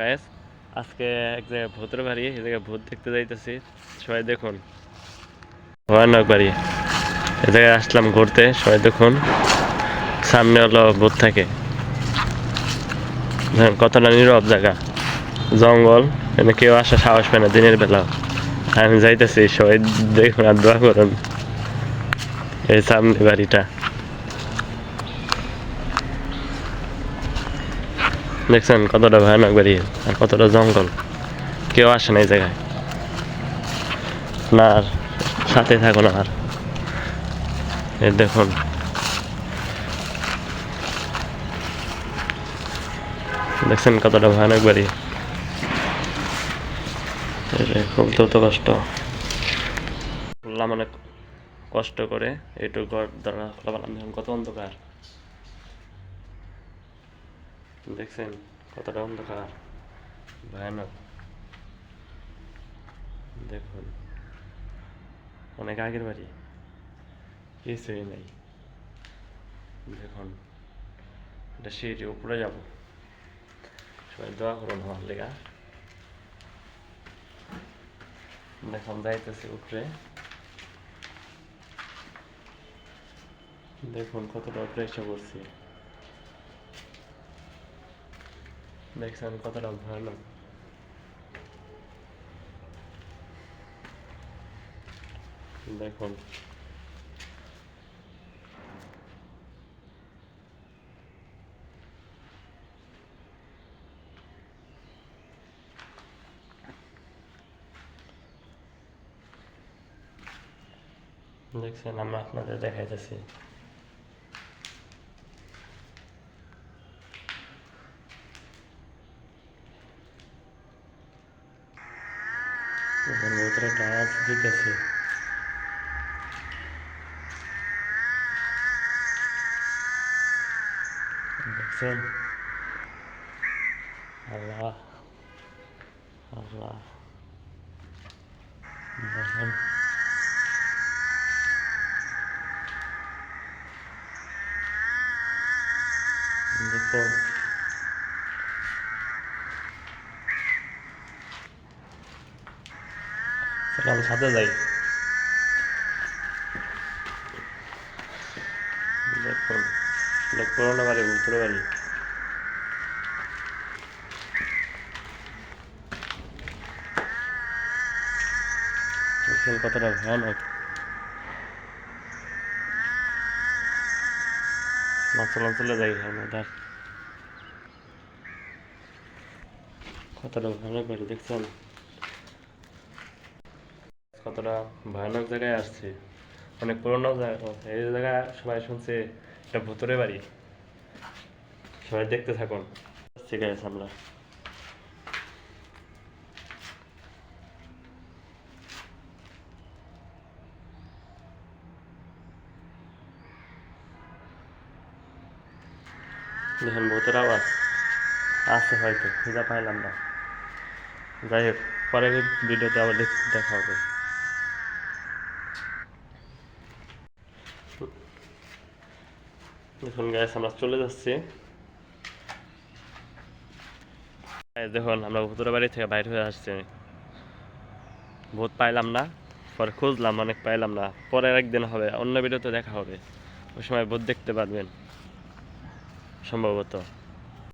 Guys আজকে এক জায়গায় ভূতের বাড়ি, এই জায়গায় ভূত দেখতে যাইতেছি। সবাই দেখুন। ভয়ানক বাড়ি। এ জায়গায় আসলাম ঘুরতে, সবাই দেখুন। সামনে হলো ভূত থাকে। কতটা নীরব জায়গা। জঙ্গল এখানে কেউ আসা সাহস পায় না দিনের বেলা। আমি যাইতেছি, সবাই দেখুন আর দোয়া করুন। এই সামনে বাড়িটা। দেখছেন কতটা ভয়ানক বাড়ি আর কতটা জঙ্গল। কেউ আসে না এই জায়গায়। না, আর সাথে থাকুন আর। দেখুন। দেখছেন কতটা ভয়ানক বাড়ি খুব দ্রুত কষ্ট। খুললাম অনেক কষ্ট করে, এইটুকু ঘর দ্বারা খোলা কত অন্ধকার। দেখছেন কতটা অন্ধকার ভয়ানক দেখুন অনেক আগের বাড়ি কিছুই নাই দেখুন এটা সিঁড়ি উপরে যাব সবাই দোয়া করুন আমার লেগা দেখুন যাইতেছি উপরে দেখুন কতটা উপরে পড়ছি দেখছেন কতটা ভয়ানক দেখুন দেখছেন আমরা আপনাদের দেখাইতেছি এখন ভিতরে একটা আওয়াজ দিতেছে দেখছেন আল্লাহ আল্লাহ দেখেন দেখুন চলো সাথে যাই। দেখুন পুরোনো বাড়ি উত্তর বাড়ি। কতটা ভয়ানক। চলো চলে যাই দেখ। কতটা ভয়ানক বাড়ি, দেখছেন? কতটা ভয়ানক জায়গায় আসছে, অনেক পুরোনো জায়গা, এই জায়গায় সবাই শুনছে, এটা ভূতরে বাড়ি। সবাই দেখতে থাকুন। ঠিক আছে আমরা। দেখুন ভূতের আওয়াজ। আছে হয়তো, খুঁজে পাইলাম না। যাই হোক, পরের ভিডিওতে আবার দেখা হবে। দেখুন গ্যাস আমরা চলে যাচ্ছি। দেখুন, আমরা ভূতের বাড়ি থেকে বাইরে হয়ে আসছি। ভূত পাইলাম না, পরে খুঁজলাম, অনেক পাইলাম না। পরে একদিন হবে, অন্য ভিডিওতে দেখা হবে। ওই সময় ভূত দেখতে পারবেন। সম্ভবত।